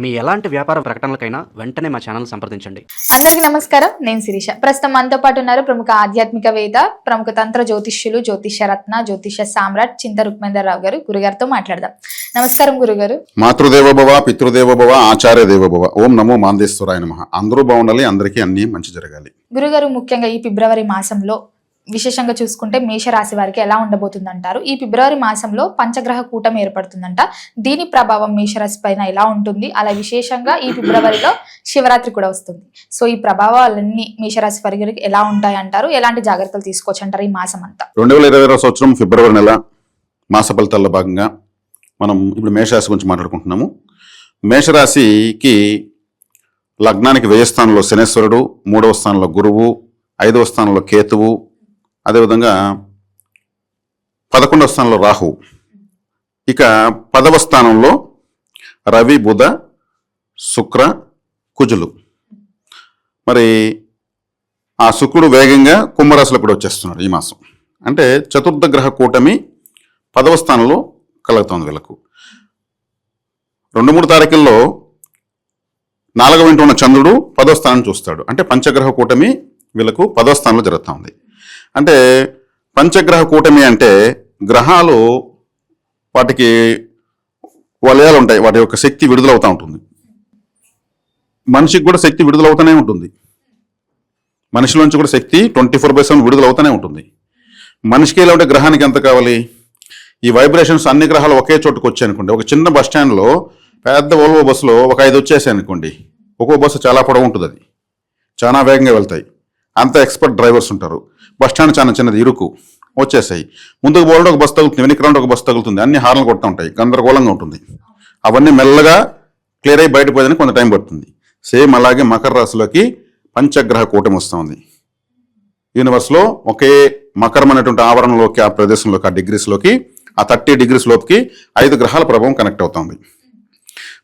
మీ ఎలాంటి వ్యాపార ప్రకటనలకైనా వెంటనే మా ఛానల్ సంప్రదించండి. అందరికీ నమస్కారం నేను శిరీష. ప్రస్తుతం మనతో పాటు ఉన్నారు ప్రముఖ ఆధ్యాత్మికవేత్త ప్రముఖ తంత్ర జ్యోతిష్యులు జ్యోతిష రత్న జ్యోతిష సామ్రాట్ చింత రుక్మేందర్ రావు గారు. గురుగారితో మాట్లాడదాం. నమస్కారం గురుగారు. మాతృదేవ భవ పితృదేవ భవ ఆచార్య దేవ భవ ఓం నమో మాందేశ్వరాయ నమ. అందరూ బాగుండాలి అందరికీ అన్ని మంచి జరగాలి. గురుగారు ముఖ్యంగా ఈ ఫిబ్రవరి మాసంలో విశేషంగా చూసుకుంటే మేషరాశి వారికి ఎలా ఉండబోతుంది అంటారు ఈ ఫిబ్రవరి మాసంలో పంచగ్రహ కూటమి ఏర్పడుతుందంట. దీని ప్రభావం మేషరాశి పైన ఎలా ఉంటుంది? అలా విశేషంగా ఈ ఫిబ్రవరిలో శివరాత్రి కూడా వస్తుంది. సో ఈ ప్రభావాలన్నీ మేషరాశి వారికి ఎలా ఉంటాయి అంటారు ఎలాంటి జాగ్రత్తలు తీసుకోవచ్చు అంటారు ఈ మాసం అంతా రెండు వేల ఇరవై సంవత్సరం ఫిబ్రవరి నెల మాస ఫలితాల్లో భాగంగా మనం ఇప్పుడు మేషరాశి గురించి మాట్లాడుకుంటున్నాము. మేషరాశికి లగ్నానికి వ్యయస్థానంలో శనేశ్వరుడు మూడవ స్థానంలో గురువు ఐదవ స్థానంలో కేతువు అదేవిధంగా పదకొండవ స్థానంలో రాహు. ఇక పదవ స్థానంలో రవి బుధ శుక్ర కుజులు. మరి ఆ శుక్రుడు వేగంగా కుంభరాశిలో కూడా వచ్చేస్తున్నాడు ఈ మాసం. అంటే చతుర్థ గ్రహ కూటమి పదవ స్థానంలో కలుగుతోంది వీళ్ళకు. రెండు మూడు తారీఖుల్లో నాలుగవ ఇంటి ఉన్న చంద్రుడు పదవ స్థానం చూస్తాడు. అంటే పంచగ్రహ కూటమి వీళ్ళకు పదవ స్థానంలో జరుగుతూ ఉంది అంటే పంచగ్రహ కూటమి అంటే గ్రహాలు వాటికి వలయాలు ఉంటాయి. వాటి యొక్క శక్తి విడుదలవుతూ ఉంటుంది. మనిషికి కూడా శక్తి విడుదలవుతూనే ఉంటుంది. మనిషిలోంచి కూడా శక్తి ట్వంటీ ఫోర్ బై సెవెన్ విడుదలవుతూనే ఉంటుంది. మనిషికి ఎలా ఉంటే గ్రహానికి ఎంత కావాలి? ఈ వైబ్రేషన్స్ అన్ని గ్రహాలు ఒకే చోటుకు వచ్చాయి అనుకోండి. ఒక చిన్న బస్ స్టాండ్లో పెద్ద ఓల్వో బస్సులో ఒక ఐదు వచ్చేసాయి అనుకోండి. ఒక్కో బస్సు చాలా పొడవు ఉంటుంది అది. చాలా వేగంగా వెళ్తాయి. అంత ఎక్స్పర్ట్ డ్రైవర్స్ ఉంటారు. బస్ స్టాండ్ చాలా చిన్నది ఇరుకు. వచ్చేసాయి. ముందుకు పోవడం ఒక బస్సు తగులుతుంది వెనక్కి రావడం ఒక బస్సు తగులుతుంది. అన్ని హార్న్లు కొడుతూ ఉంటాయి గందరగోళంగా ఉంటుంది. అవన్నీ మెల్లగా క్లియర్ అయి బయటపోయేదానికి కొంత టైం పడుతుంది. సేమ్ అలాగే మకర రాశిలోకి పంచగ్రహ కూటమి వస్తుంది యూనివర్స్లో ఒకే మకరం అనేటువంటి ఆవరణలోకి ఆ ప్రదేశంలోకి ఆ డిగ్రీస్లోకి ఆ థర్టీ డిగ్రీస్ లోపుకి ఐదు గ్రహాల ప్రభావం కనెక్ట్ అవుతుంది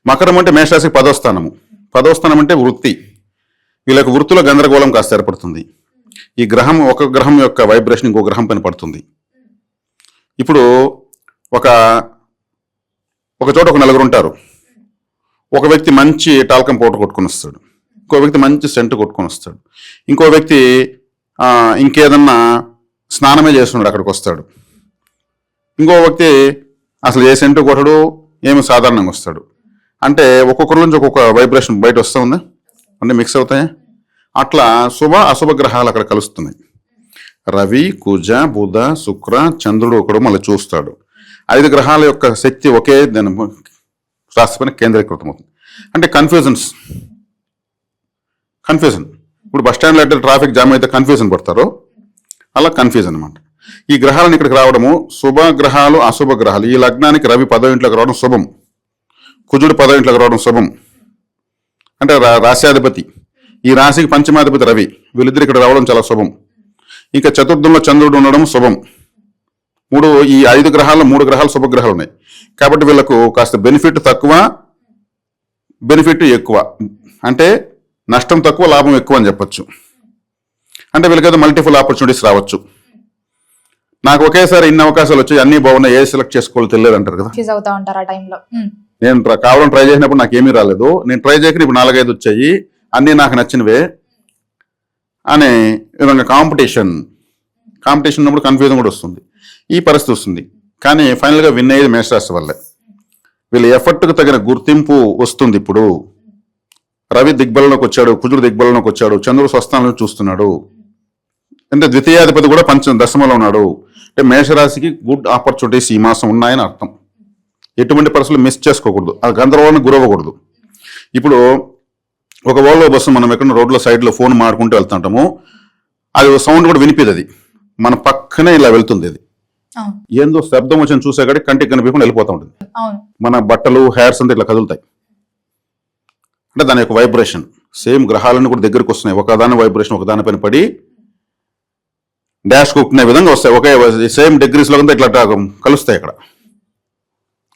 మకరం అంటే మేషరాశికి పదో స్థానము. పదో స్థానం అంటే వృత్తి. వీళ్ళకి వృత్తుల గందరగోళం కాస్త ఏర్పడుతుంది. ఈ గ్రహం ఒక గ్రహం యొక్క వైబ్రేషన్ ఇంకో గ్రహం పైన పడుతుంది. ఇప్పుడు ఒక ఒక చోట ఒక నలుగురు ఉంటారు. ఒక వ్యక్తి మంచి టాల్కం పౌడర్ కొట్టుకొని వస్తాడు. ఇంకో వ్యక్తి మంచి సెంట్ కొట్టుకొని వస్తాడు. ఇంకో వ్యక్తి ఇంకేదన్నా స్నానమే చేస్తున్నాడు అక్కడికి వస్తాడు. ఇంకో వ్యక్తి అసలు ఏ సెంటు కొట్టడు ఏమి సాధారణంగా వస్తాడు. అంటే ఒక్కొక్కరి నుంచి ఒక్కొక్క వైబ్రేషన్ బయట వస్తూ ఉందా? అంటే మిక్స్ అవుతాయా? అట్లా శుభ అశుభ గ్రహాలు అక్కడ కలుస్తున్నాయి. రవి కుజ బుధ శుక్ర చంద్రుడు ఒకడు మళ్ళీ చూస్తాడు. ఐదు గ్రహాల యొక్క శక్తి ఒకే దాని రాశి కేంద్రీకృతం అవుతుంది అంటే కన్ఫ్యూజన్స్ కన్ఫ్యూజన్ ఇప్పుడు బస్ స్టాండ్లో అయితే ట్రాఫిక్ జామ్ అయితే కన్ఫ్యూజన్ పడతారో అలా కన్ఫ్యూజన్ అనమాట ఈ గ్రహాలను ఇక్కడికి రావడము శుభ గ్రహాలు అశుభ గ్రహాలు ఈ లగ్నానికి రవి పదో ఇంట్లోకి రావడం శుభం. కుజుడు పదో ఇంట్లోకి రావడం శుభం. అంటే రా- రాశ్యాధిపతి. ఈ రాశికి పంచమాధిపతి రవి. వీళ్ళిద్దరు ఇక్కడ రావడం చాలా శుభం. ఇంకా చతుర్థంలో చంద్రుడు ఉండడం శుభం. మూడు ఈ ఐదు గ్రహాల్లో మూడు గ్రహాలు శుభగ్రహాలు ఉన్నాయి. కాబట్టి వీళ్ళకు కాస్త బెనిఫిట్ తక్కువ బెనిఫిట్ ఎక్కువ. అంటే నష్టం తక్కువ లాభం ఎక్కువ అని చెప్పొచ్చు. అంటే వీళ్ళకేదో మల్టిపుల్ ఆపర్చునిటీస్ రావచ్చు. నాకు ఒకేసారి ఇన్ని అవకాశాలు వచ్చాయి అన్ని బాగున్నాయి ఏ సెలెక్ట్ చేసుకోవాలో తెలియదు అంటారు కదా. అవుతా ఉంటారు ఆ టైంలో నేను కావాలని ట్రై చేసినప్పుడు నాకు ఏమీ రాలేదు. నేను ట్రై చేయక ఇప్పుడు నాలుగైదు వచ్చాయి. అన్నీ నాకు నచ్చినవే అనే విధంగా కాంపిటీషన్ కాంపిటీషన్ ఉన్నప్పుడు కన్ఫ్యూజన్ కూడా వస్తుంది. ఈ పరిస్థితి వస్తుంది. కానీ ఫైనల్గా విన్ అయ్యేది మేషరాశి వల్లే. వీళ్ళ ఎఫర్ట్కు తగిన గుర్తింపు వస్తుంది ఇప్పుడు. రవి దిగ్బలంలోకి వచ్చాడు కుజుడు దిగ్బలంలోకి వచ్చాడు చంద్రుడు స్వస్థానంలో చూస్తున్నాడు. అంటే ద్వితీయాధిపతి కూడా పంచ దశమలో ఉన్నాడు. అంటే మేషరాశికి గుడ్ ఆపర్చునిటీస్ ఈ మాసం ఉన్నాయని అర్థం. ఎటువంటి పరిస్థితులు మిస్ చేసుకోకూడదు. ఆ గందరగోళానికి గురవ్వకూడదు. ఇప్పుడు ఒక ఓల్వో బస్సు మనం ఎక్కడ రోడ్లో సైడ్లో ఫోన్ మాడుకుంటూ వెళ్తుంటాము. అది సౌండ్ కూడా వినిపిది అది. మన పక్కనే ఇలా వెళ్తుంది అది. ఏందో శబ్దం వచ్చిన చూసే కంటికి కనిపించకుండా వెళ్ళిపోతూ ఉంటుంది. మన బట్టలు హెయిర్స్ అంతా ఇట్లా కదులుతాయి. అంటే దాని యొక్క వైబ్రేషన్ సేమ్ గ్రహాలను కూడా దగ్గరికి వస్తున్నాయి. ఒకదాని వైబ్రేషన్ ఒకదానిపైన పడి డాష్ కొట్టుకునే విధంగా వస్తాయి. ఒకే సేమ్ డిగ్రీస్లో ఇట్లా కలుస్తాయి అక్కడ.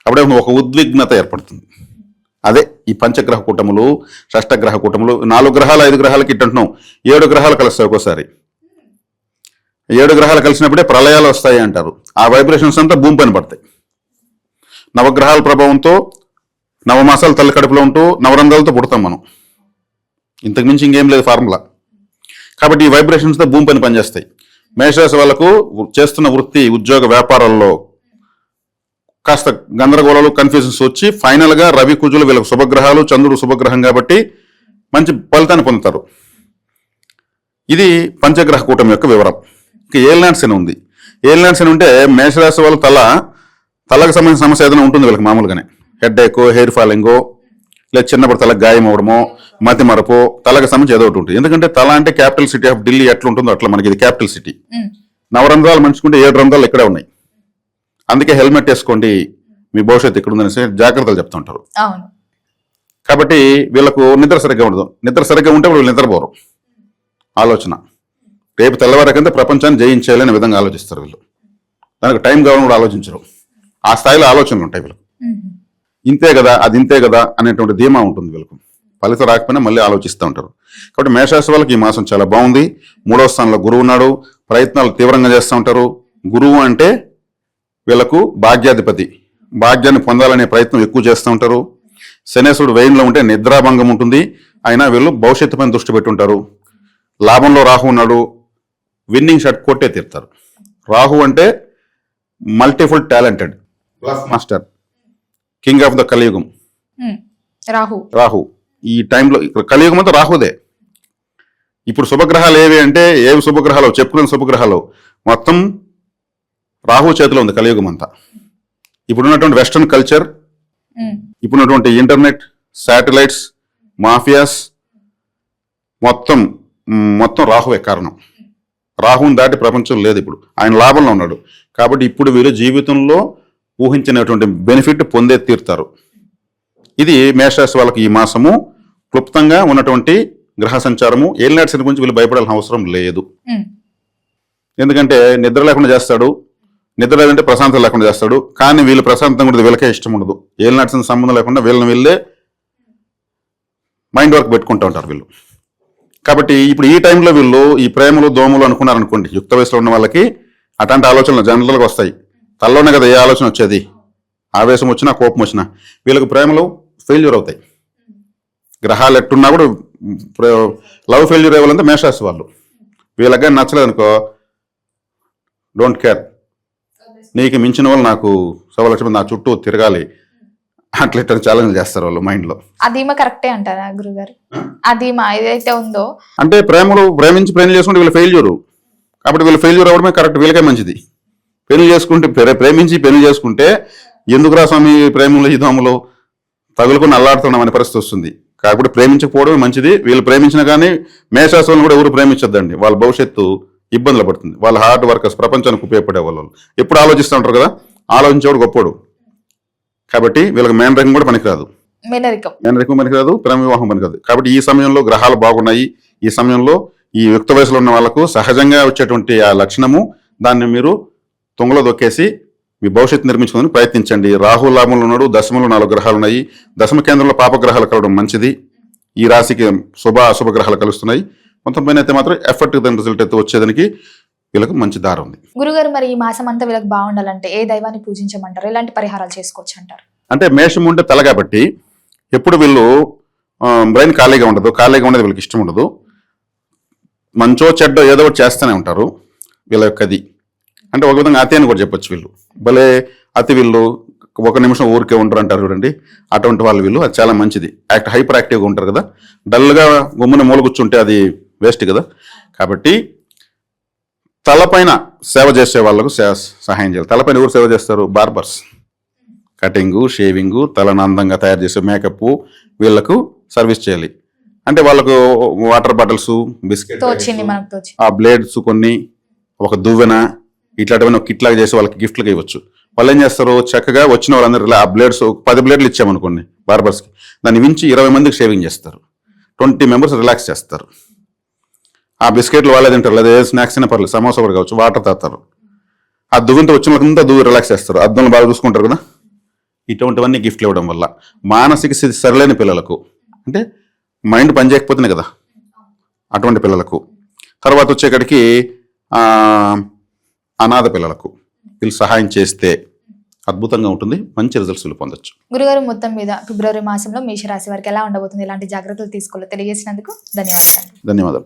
అప్పుడే ఒక ఉద్విగ్నత ఏర్పడుతుంది. అదే ఈ పంచగ్రహ కూటములు షష్టగ్రహ కూటములు నాలుగు గ్రహాలు ఐదు గ్రహాలకి ఇట్టంటున్నాం ఏడు గ్రహాలు కలుస్తాయి ఒక్కోసారి. ఏడు గ్రహాలు కలిసినప్పుడే ప్రళయాలు వస్తాయి అంటారు. ఆ వైబ్రేషన్స్ అంతా భూమి పైన పడతాయి. నవగ్రహాల ప్రభావంతో నవమాసాలు తల్లి కడుపులో ఉంటూ నవరంధ్రాలతో పుడతాం మనం. ఇంతకుమించి ఇంకేం లేదు ఫార్ములా. కాబట్టి ఈ వైబ్రేషన్స్తో భూమి పని పనిచేస్తాయి. మేషరాశి వాళ్ళకు చేస్తున్న వృత్తి ఉద్యోగ వ్యాపారాల్లో కాస్త గందరగోళాలు కన్ఫ్యూజన్స్ వచ్చి ఫైనల్గా రవి కుజులు వీళ్ళకు శుభగ్రహాలు చంద్రుడు శుభగ్రహం కాబట్టి మంచి ఫలితాన్ని పొందుతారు. ఇది పంచగ్రహ కూటమి యొక్క వివరం. ఇక ఏలినాడ్స్ అని ఉంది. ఏలినాడ్స్ అని ఉంటే మేషరాశి వాళ్ళ తల తలకు సంబంధించిన సమస్య ఏదైనా ఉంటుంది వీళ్ళకి మామూలుగానే. హెడ్ ఏక్ హెయిర్ ఫాలింగో లేదా చిన్నప్పుడు తలకు గాయం అవడమో మతి మరపు తలకు సంబంధించి ఏదో ఒకటి ఉంటుంది. ఎందుకంటే తల అంటే క్యాపిటల్ సిటీ ఆఫ్ ఢిల్లీ ఎట్లా ఉంటుందో అట్లా మనకి ఇది క్యాపిటల్ సిటీ నవరంధ్రాలు మంచుకుంటే ఏడు రంధ్రాలు ఇక్కడే ఉన్నాయి. అందుకే హెల్మెట్ వేసుకోండి మీ భవిష్యత్తు ఇక్కడ ఉందనేసి జాగ్రత్తలు చెప్తుంటారు. కాబట్టి వీళ్ళకు నిద్ర సరిగ్గా ఉండదు. నిద్ర సరిగ్గా ఉంటే వీళ్ళు నిద్రపోరు. ఆలోచన. రేపు తెల్లవారకంతా ప్రపంచాన్ని జయించాలనే విధంగా ఆలోచిస్తారు వీళ్ళు. దానికి టైం కావాలని కూడా ఆలోచించరు. ఆ స్థాయిలో ఆలోచనలు ఉంటాయి వీళ్ళకి. ఉమ్, ఇంతే కదా అది ఇంతే కదా అనేటువంటి ధీమా ఉంటుంది వీళ్ళకు. ఫలితం రాకపోయినా మళ్ళీ ఆలోచిస్తూ ఉంటారు. కాబట్టి మేషరాశి వాళ్ళకి ఈ మాసం చాలా బాగుంది. మూడవ స్థానంలో గురువు ఉన్నాడు. ప్రయత్నాలు తీవ్రంగా చేస్తూ ఉంటారు. గురువు అంటే వీళ్ళకు భాగ్యాధిపతి. భాగ్యాన్ని పొందాలనే ప్రయత్నం ఎక్కువ చేస్తూ ఉంటారు. శనేశ్వరుడు వెయిన్లో ఉంటే నిద్రాభంగం ఉంటుంది. అయినా వీళ్ళు భవిష్యత్తు పైన దృష్టి పెట్టుంటారు. లాభంలో రాహు ఉన్నాడు. విన్నింగ్ షాట్ కొట్టే తీరుతారు. రాహు అంటే multiple talented master. King of the Kaliyugam. Rahu. Rahu. ఈ టైంలో ఇక్కడ కలియుగం అంతా రాహుదే. ఇప్పుడు శుభగ్రహాలు ఏవి అంటే ఏవి శుభగ్రహాలు? చెప్పుకున్న శుభగ్రహాలు. మొత్తం రాహు చేతిలో ఉంది కలియుగం అంతా. ఇప్పుడున్నటువంటి వెస్ట్రన్ కల్చర్ ఇప్పుడున్నటువంటి ఇంటర్నెట్ శాటిలైట్స్ మాఫియాస్ మొత్తం మొత్తం రాహువే కారణం. రాహుని దాటి ప్రపంచం లేదు ఇప్పుడు. ఆయన లాభంలో ఉన్నాడు. కాబట్టి ఇప్పుడు వీరు జీవితంలో ఊహించినటువంటి బెనిఫిట్ పొందే తీరుతారు. ఇది మేషరాశి వాళ్ళకి ఈ మాసము క్లుప్తంగా ఉన్నటువంటి గ్రహ సంచారము. ఏలినాటి గురించి వీళ్ళు భయపడాల్సిన అవసరం లేదు. ఎందుకంటే నిద్ర లేకుండా చేస్తాడు. నిద్ర లేదంటే ప్రశాంతత లేకుండా చేస్తాడు. కానీ వీళ్ళు ప్రశాంతం కూడా వీళ్ళకే ఇష్టం ఉండదు. వీళ్ళు నడిచిన సంబంధం లేకుండా వీళ్ళని వీళ్ళే మైండ్ వర్క్ పెట్టుకుంటూ ఉంటారు వీళ్ళు. కాబట్టి ఇప్పుడు ఈ టైంలో వీళ్ళు ఈ ప్రేమలు దోమలు అనుకున్నారనుకోండి యుక్త వయసులో ఉన్న వాళ్ళకి అట్లాంటి ఆలోచనలు జనరల్గా వస్తాయి. తల్లోనే కదా ఏ ఆలోచన వచ్చేది? ఆవేశం వచ్చినా కోపం వచ్చినా. వీళ్ళకి ప్రేమలు ఫెయిల్యూర్ అవుతాయి. గ్రహాలు ఎట్టున్నా కూడా లవ్ ఫెయిల్యూర్ అవ్వాలంటే మేషరాశి వాళ్ళు. వీళ్ళకి నచ్చలేదు అనుకో డోంట్ కేర్ నీకు మించిన వాళ్ళు నాకు సవలక్ష నా చుట్టూ తిరగాలి. అట్లా ఛాలెంజ్ చేస్తారు వాళ్ళు మైండ్లో ఆ ధీమా కరెక్టే అంటారా గురుగారు. ధీమా ఏదైతే ఉందో అంటే ప్రేమలు ప్రేమించి ప్రేమ చేసుకుంటే వీళ్ళు ఫెయిల్యూర్ కాబట్టి వీళ్ళు ఫెయిల్యూర్ అవ్వడమే కరెక్ట్ వీళ్ళకే మంచిది. పెళ్ళి చేసుకుంటే ప్రే- ప్రేమించి పెళ్ళి చేసుకుంటే ఎందుకురా స్వామి ప్రేమలు ఈ దోమలు? తగులుకొని అల్లాడుతున్నాం అనే పరిస్థితి వస్తుంది. కాబట్టి ప్రేమించకపోవడమే మంచిది. వీళ్ళు ప్రేమించినా కానీ మేషాసులను కూడా ఎవరు ప్రేమించొద్దండి. వాళ్ళ భవిష్యత్తు ఇబ్బందులు పడుతుంది. వాళ్ళ హార్డ్ వర్కర్స్ ప్రపంచానికి ఉపయోగపడే వాళ్ళు ఎప్పుడు ఆలోచిస్తూ ఉంటారు కదా? ఆలోచించేవాడు గొప్పోడు. కాబట్టి వీళ్ళకి మేనరకం కూడా పనికిరాదు. మేనరికం. పనికిరాదు ప్రేమ వివాహం పనికిరాదు. కాబట్టి ఈ సమయంలో గ్రహాలు బాగున్నాయి. ఈ సమయంలో ఈ యుక్త వయసులో ఉన్న వాళ్ళకు సహజంగా వచ్చేటువంటి ఆ లక్షణము దాన్ని మీరు తుంగలో దొక్కేసి మీ భవిష్యత్తు నిర్మించుకోవడానికి ప్రయత్నించండి. రాహు లాభంలో ఉన్నాడు దశమంలో నాలుగు గ్రహాలు ఉన్నాయి. దశమ కేంద్రంలో పాపగ్రహాలు కలవడం మంచిది. ఈ రాశికి శుభ అశుభ గ్రహాలు కలుస్తున్నాయి. మొత్తం పైన అయితే మాత్రం ఎఫర్ట్ దాని రిజల్ట్ అయితే వచ్చేదానికి వీళ్ళకి మంచి దారి ఉంది. గురుగారు మరి ఈ మాసం అంతా వీళ్ళకి బాగుండాలంటే ఏ దైవాన్ని పూజించమంటారు? ఎలాంటి పరిహారాలు చేసుకోవచ్చు అంటారు? అంటే మేషం ఉంటే తల కాబట్టి ఎప్పుడు వీళ్ళు బ్రెయిన్ ఖాళీగా ఉండదు. ఖాళీగా ఉండదు వీళ్ళకి ఇష్టం ఉండదు. మంచో చెడ్డో ఏదో ఒకటి చేస్తూనే ఉంటారు వీళ్ళ యొక్కది అంటే ఒక విధంగా అతి అని కూడా చెప్పొచ్చు వీళ్ళు. భలే అతి వీళ్ళు ఒక నిమిషం ఊరికే ఉండరు అంటారు చూడండి. అటువంటి వాళ్ళు వీళ్ళు. అది చాలా మంచిది. యాక్ట్ హైపర్ యాక్టివ్గా ఉంటారు కదా. డల్గా గుమ్మున మూల కూర్చుంటే అది వేస్ట్ కదా? కాబట్టి తలపైన సేవ చేసే వాళ్ళకు సహాయం చేయాలి. తలపైన ఎవరు సేవ చేస్తారు? బార్బర్స్. కటింగు షేవింగు తలను అందంగా తయారు చేసే మేకప్ వీళ్ళకు సర్వీస్ చేయాలి. అంటే వాళ్ళకు వాటర్ బాటిల్స్ బిస్కెట్ ఆ బ్లేడ్స్ కొన్ని ఒక దువ్వెన ఇట్లాంటివన్నీ ఒక కిట్ లాగా చేసి వాళ్ళకి గిఫ్ట్లుగా ఇవ్వచ్చు. వాళ్ళు ఏం చేస్తారు చక్కగా వచ్చిన వాళ్ళందరూ ఆ బ్లేడ్స్ పది బ్లేడ్లు ఇచ్చామనుకోండి బార్బర్స్కి. దాన్ని వించి ఇరవై మందికి షేవింగ్ చేస్తారు. ట్వంటీ మెంబర్స్ రిలాక్స్ చేస్తారు. ఆ బిస్కెట్లు వాళ్ళే తింటారు. లేదా ఏ స్నాక్స్ అయినా పర్లేదు సమోసా కూడా కావచ్చు వాటర్ తాగుతారు. ఆ దువ్వెంతో వచ్చిన వాళ్ళకంతా దువ్వు రిలాక్స్ చేస్తారు. అద్దంలో బాగా చూసుకుంటారు కదా? ఇటువంటివన్నీ గిఫ్ట్లు ఇవ్వడం వల్ల. మానసిక స్థితి సరిలేని పిల్లలకు అంటే మైండ్ పనిచేయకపోతేనే కదా? అటువంటి పిల్లలకు. తర్వాత వచ్చేకాడికి ఆ, అనాథ పిల్లలకు. వీళ్ళు సహాయం చేస్తే అద్భుతంగా ఉంటుంది. మంచి రిజల్ట్స్ పొందొచ్చు. గురుగారు మొత్తం మీద ఫిబ్రవరి మాసంలో మేషరాశి వారికి ఎలా ఉండబోతుంది? ఎలాంటి జాగ్రత్తలు తీసుకోవాలో తెలియజేసినందుకు ధన్యవాదాలు. ధన్యవాదాలు.